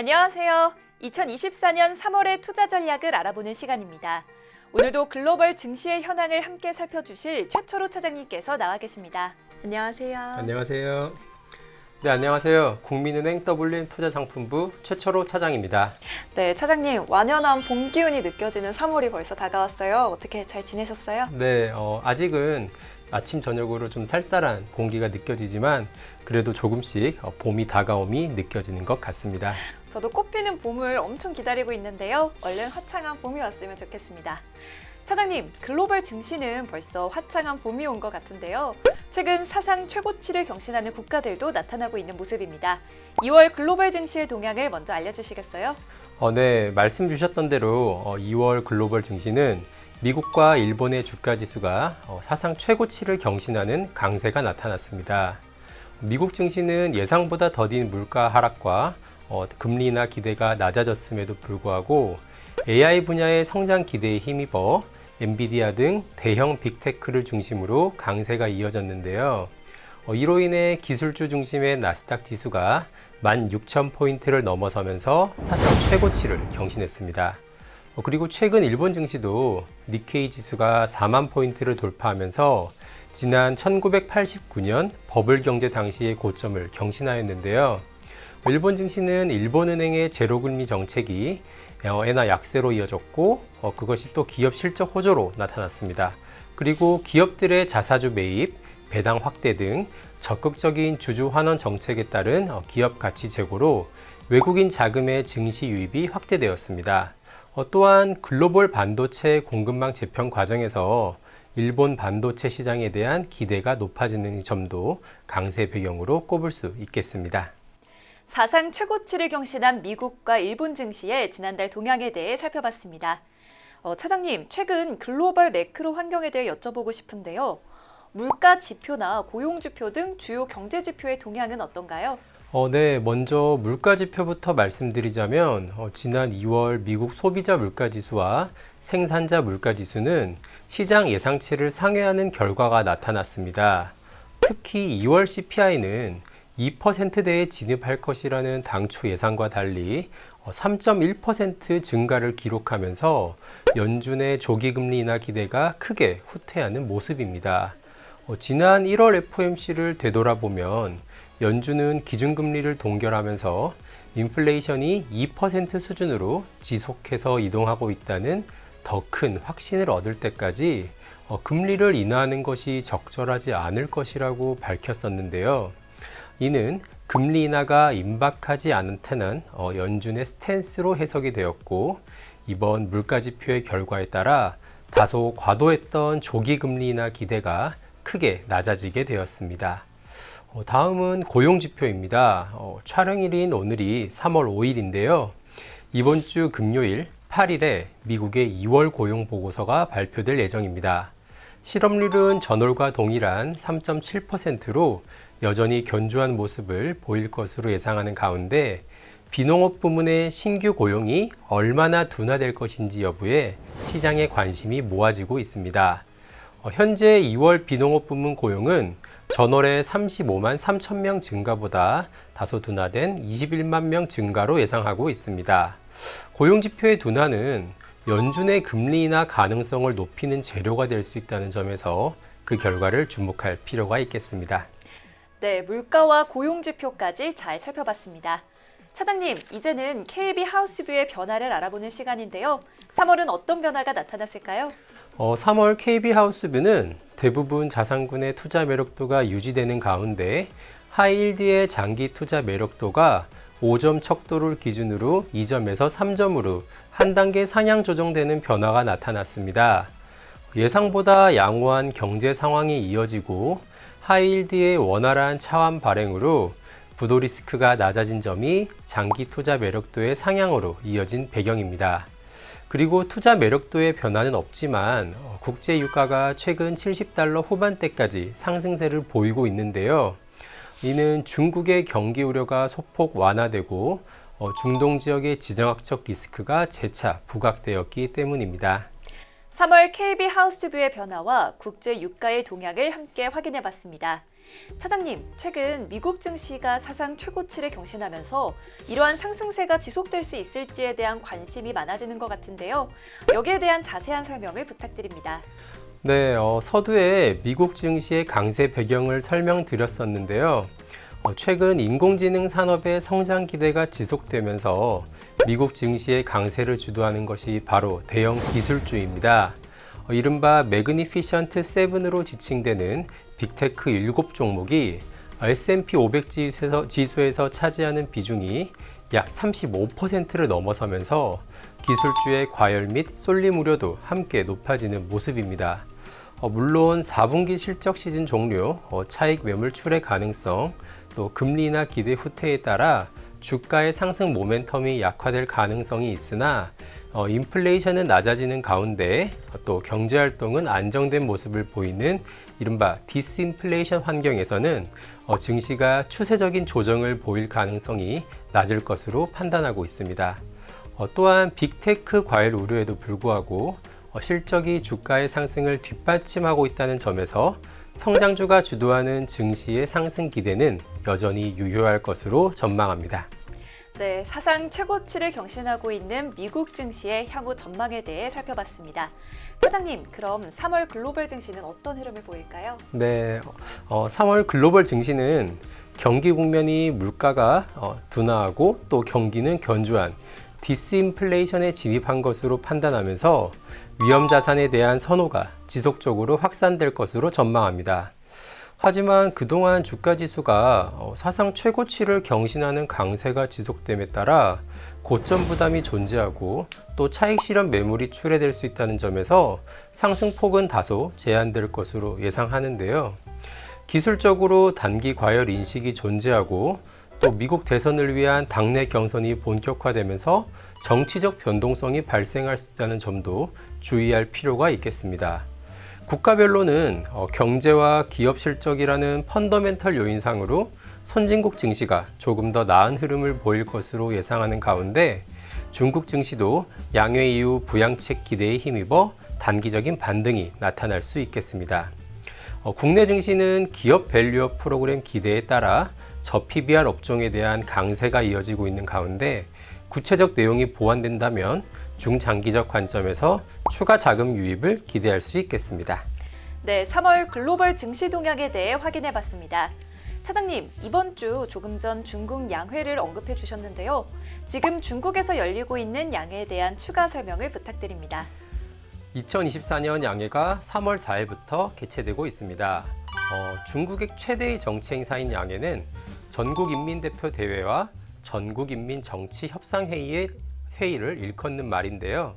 안녕하세요. 2024년 3월의 투자 전략을 알아보는 시간입니다. 오늘도 글로벌 증시의 현황을 함께 살펴주실 최철호 차장님께서 나와 계십니다. 안녕하세요. 안녕하세요. 네, 안녕하세요. 국민은행 WM 투자상품부 최철호 차장입니다. 네, 차장님 완연한 봄 기운이 느껴지는 3월이 벌써 다가왔어요. 어떻게 잘 지내셨어요? 네, 어, 아직은 아침 저녁으로 좀 쌀쌀한 공기가 느껴지지만 그래도 조금씩 어, 봄이 다가옴이 느껴지는 것 같습니다. 저도 꽃피는 봄을 엄청 기다리고 있는데요. 얼른 화창한 봄이 왔으면 좋겠습니다. 차장님, 글로벌 증시는 벌써 화창한 봄이 온 것 같은데요. 최근 사상 최고치를 경신하는 국가들도 나타나고 있는 모습입니다. 2월 글로벌 증시의 동향을 먼저 알려주시겠어요? 어, 네, 말씀 주셨던 대로 어, 2월 글로벌 증시는 미국과 일본의 주가 지수가 어, 사상 최고치를 경신하는 강세가 나타났습니다. 미국 증시는 예상보다 더딘 물가 하락과 어, 금리나 기대가 낮아졌음에도 불구하고 AI 분야의 성장 기대에 힘입어 엔비디아 등 대형 빅테크를 중심으로 강세가 이어졌는데요. 어, 이로 인해 기술주 중심의 나스닥 지수가 16,000포인트를 넘어서면서 사상 최고치를 경신했습니다. 어, 그리고 최근 일본 증시도 니케이 지수가 4만 포인트를 돌파하면서 지난 1989년 버블 경제 당시의 고점을 경신하였는데요. 일본 증시는 일본은행의 제로금리 정책이 어, 엔화 약세로 이어졌고 어, 그것이 또 기업 실적 호조로 나타났습니다. 그리고 기업들의 자사주 매입, 배당 확대 등 적극적인 주주 환원 정책에 따른 어, 기업 가치 제고로 외국인 자금의 증시 유입이 확대되었습니다. 어, 또한 글로벌 반도체 공급망 재편 과정에서 일본 반도체 시장에 대한 기대가 높아지는 점도 강세 배경으로 꼽을 수 있겠습니다. 사상 최고치를 경신한 미국과 일본 증시의 지난달 동향에 대해 살펴봤습니다. 어, 차장님, 최근 글로벌 매크로 환경에 대해 여쭤보고 싶은데요. 물가 지표나 고용 지표 등 주요 경제 지표의 동향은 어떤가요? 어, 네, 먼저 물가 지표부터 말씀드리자면 어, 지난 2월 미국 소비자 물가 지수와 생산자 물가 지수는 시장 예상치를 상회하는 결과가 나타났습니다. 특히 2월 CPI는 2%대에 진입할 것이라는 당초 예상과 달리 3.1% 증가를 기록하면서 연준의 조기 금리 인하 기대가 크게 후퇴하는 모습입니다. 어, 지난 1월 FOMC를 되돌아보면 연준은 기준금리를 동결하면서 인플레이션이 2% 수준으로 지속해서 이동하고 있다는 더 큰 확신을 얻을 때까지 어, 금리를 인하하는 것이 적절하지 않을 것이라고 밝혔었는데요. 이는 금리 인하가 임박하지 않다는 어, 연준의 스탠스로 해석이 되었고 이번 물가 지표의 결과에 따라 다소 과도했던 조기 금리 인하 기대가 크게 낮아지게 되었습니다. 어, 다음은 고용 지표입니다. 어, 촬영일인 오늘이 3월 5일인데요. 이번 주 금요일 8일에 미국의 2월 고용 보고서가 발표될 예정입니다. 실업률은 전월과 동일한 3.7%로 여전히 견조한 모습을 보일 것으로 예상하는 가운데 비농업 부문의 신규 고용이 얼마나 둔화될 것인지 여부에 시장의 관심이 모아지고 있습니다. 어, 현재 2월 비농업 부문 고용은 전월의 35만 3천 명 증가보다 다소 둔화된 21만 명 증가로 예상하고 있습니다. 고용 지표의 둔화는 연준의 금리 인하 가능성을 높이는 재료가 될 수 있다는 점에서 그 결과를 주목할 필요가 있겠습니다. 네, 물가와 고용 지표까지 잘 살펴봤습니다. 차장님, 이제는 KB 하우스뷰의 변화를 알아보는 시간인데요. 3월은 어떤 변화가 나타났을까요? 어, 3월 KB 하우스뷰는 대부분 자산군의 투자 매력도가 유지되는 가운데 하이일드의 장기 투자 매력도가 5점 척도를 기준으로 2점에서 3점으로 한 단계 상향 조정되는 변화가 나타났습니다. 예상보다 양호한 경제 상황이 이어지고 하이일드의 원활한 차환 발행으로 부도 리스크가 낮아진 점이 장기 투자 매력도의 상향으로 이어진 배경입니다. 그리고 투자 매력도의 변화는 없지만 어, 국제 유가가 최근 70달러 후반대까지 상승세를 보이고 있는데요. 이는 중국의 경기 우려가 소폭 완화되고 어, 중동 지역의 지정학적 리스크가 재차 부각되었기 때문입니다. 3월 KB 하우스뷰의 변화와 국제 유가의 동향을 함께 확인해 봤습니다. 차장님, 최근 미국 증시가 사상 최고치를 경신하면서 이러한 상승세가 지속될 수 있을지에 대한 관심이 많아지는 것 같은데요. 여기에 대한 자세한 설명을 부탁드립니다. 네, 어, 서두에 미국 증시의 강세 배경을 설명드렸었는데요. 어, 최근 인공지능 산업의 성장 기대가 지속되면서 미국 증시의 강세를 주도하는 것이 바로 대형 기술주입니다. 어, 이른바 매그니피션트 7으로 지칭되는 빅테크 7 종목이 S&P 500 지수에서, 지수에서 차지하는 비중이 약 35%를 넘어서면서 기술주의 과열 및 쏠림 우려도 함께 높아지는 모습입니다. 어, 물론 4분기 실적 시즌 종료, 어, 차익 매물 출회 가능성, 또 금리나 기대 후퇴에 따라 주가의 상승 모멘텀이 약화될 가능성이 있으나 어, 인플레이션은 낮아지는 가운데 어, 또 경제 활동은 안정된 모습을 보이는 이른바 디스인플레이션 환경에서는 어, 증시가 추세적인 조정을 보일 가능성이 낮을 것으로 판단하고 있습니다. 어, 또한 빅테크 과열 우려에도 불구하고 어, 실적이 주가의 상승을 뒷받침하고 있다는 점에서 성장주가 주도하는 증시의 상승 기대는 여전히 유효할 것으로 전망합니다. 네, 사상 최고치를 경신하고 있는 미국 증시의 향후 전망에 대해 살펴봤습니다. 차장님, 그럼 3월 글로벌 증시는 어떤 흐름을 보일까요? 네, 어, 3월 글로벌 증시는 경기 국면이 물가가 어, 둔화하고 또 경기는 견조한 디스인플레이션에 진입한 것으로 판단하면서 위험 자산에 대한 선호가 지속적으로 확산될 것으로 전망합니다. 하지만 그동안 주가 지수가 어, 사상 최고치를 경신하는 강세가 지속됨에 따라 고점 부담이 존재하고 또 차익 실현 매물이 출회될 수 있다는 점에서 상승폭은 다소 제한될 것으로 예상하는데요. 기술적으로 단기 과열 인식이 존재하고 또 미국 대선을 위한 당내 경선이 본격화되면서 정치적 변동성이 발생할 수 있다는 점도 주의할 필요가 있겠습니다. 국가별로는 어, 경제와 기업 실적이라는 펀더멘털 요인상으로 선진국 증시가 조금 더 나은 흐름을 보일 것으로 예상하는 가운데 중국 증시도 양회 이후 부양책 기대에 힘입어 단기적인 반등이 나타날 수 있겠습니다. 어, 국내 증시는 기업 밸류업 프로그램 기대에 따라 저PBR 업종에 대한 강세가 이어지고 있는 가운데 구체적 내용이 보완된다면 중장기적 관점에서 추가 자금 유입을 기대할 수 있겠습니다. 네, 3월 글로벌 증시 동향에 대해 확인해 봤습니다. 차장님, 이번 주 조금 전 중국 양회를 언급해 주셨는데요. 지금 중국에서 열리고 있는 양회에 대한 추가 설명을 부탁드립니다. 2024년 양회가 3월 4일부터 개최되고 있습니다. 어, 중국의 최대의 정치 행사인 양회는 전국인민대표 대회와 전국인민정치협상회의의 회의를 일컫는 말인데요.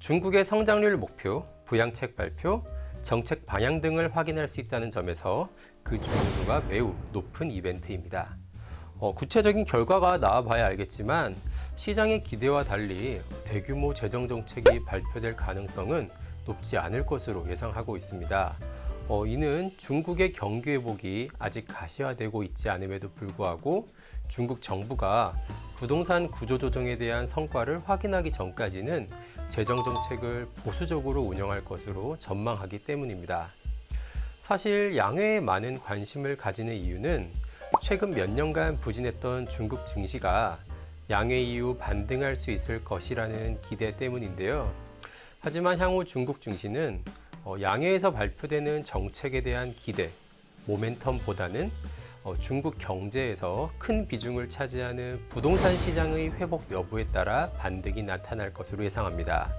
중국의 성장률 목표, 부양책 발표, 정책 방향 등을 확인할 수 있다는 점에서 그 중요도가 매우 높은 이벤트입니다. 어, 구체적인 결과가 나와봐야 알겠지만 시장의 기대와 달리 대규모 재정 정책이 발표될 가능성은 높지 않을 것으로 예상하고 있습니다. 어, 이는 중국의 경기 회복이 아직 가시화되고 있지 않음에도 불구하고 중국 정부가 부동산 구조 조정에 대한 성과를 확인하기 전까지는 재정 정책을 보수적으로 운영할 것으로 전망하기 때문입니다. 사실 양회에 많은 관심을 가지는 이유는 최근 몇 년간 부진했던 중국 증시가 양회 이후 반등할 수 있을 것이라는 기대 때문인데요. 하지만 향후 중국 증시는 어, 양회에서 발표되는 정책에 대한 기대, 모멘텀보다는 어, 중국 경제에서 큰 비중을 차지하는 부동산 시장의 회복 여부에 따라 반등이 나타날 것으로 예상합니다.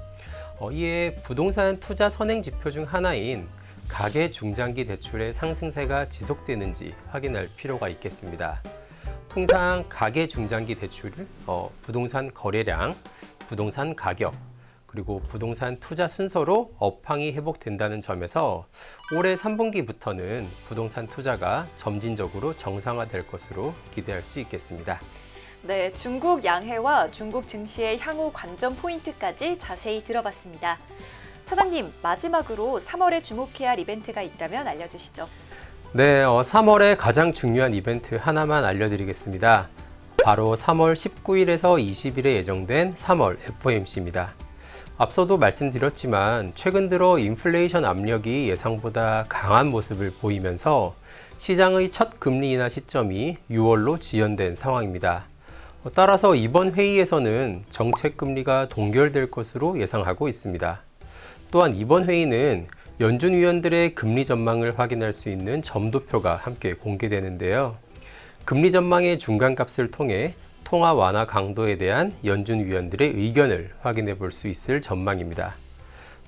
어, 이에 부동산 투자 선행 지표 중 하나인 가계 중장기 대출의 상승세가 지속되는지 확인할 필요가 있겠습니다. 통상 가계 중장기 대출을 어, 부동산 거래량, 부동산 가격, 그리고 부동산 투자 순서로 업황이 회복된다는 점에서 올해 3분기부터는 부동산 투자가 점진적으로 정상화될 것으로 기대할 수 있겠습니다. 네, 중국 양회와 중국 증시의 향후 관전 포인트까지 자세히 들어봤습니다. 차장님, 마지막으로 3월에 주목해야 할 이벤트가 있다면 알려주시죠. 네, 어, 3월에 가장 중요한 이벤트 하나만 알려드리겠습니다. 바로 3월 19일에서 20일에 예정된 3월 FOMC입니다. 앞서도 말씀드렸지만 최근 들어 인플레이션 압력이 예상보다 강한 모습을 보이면서 시장의 첫 금리 인하 시점이 6월로 지연된 상황입니다. 어, 따라서 이번 회의에서는 정책 금리가 동결될 것으로 예상하고 있습니다. 또한 이번 회의는 연준 위원들의 금리 전망을 확인할 수 있는 점도표가 함께 공개되는데요. 금리 전망의 중간 값을 통해 통화 완화 강도에 대한 연준 위원들의 의견을 확인해 볼 수 있을 전망입니다.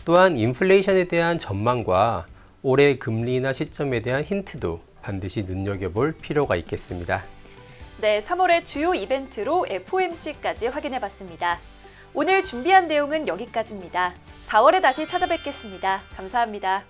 또한 인플레이션에 대한 전망과 올해 금리 인하 시점에 대한 힌트도 반드시 눈여겨볼 필요가 있겠습니다. 네, 3월의 주요 이벤트로 FOMC까지 확인해 봤습니다. 오늘 준비한 내용은 여기까지입니다. 4월에 다시 찾아뵙겠습니다. 감사합니다.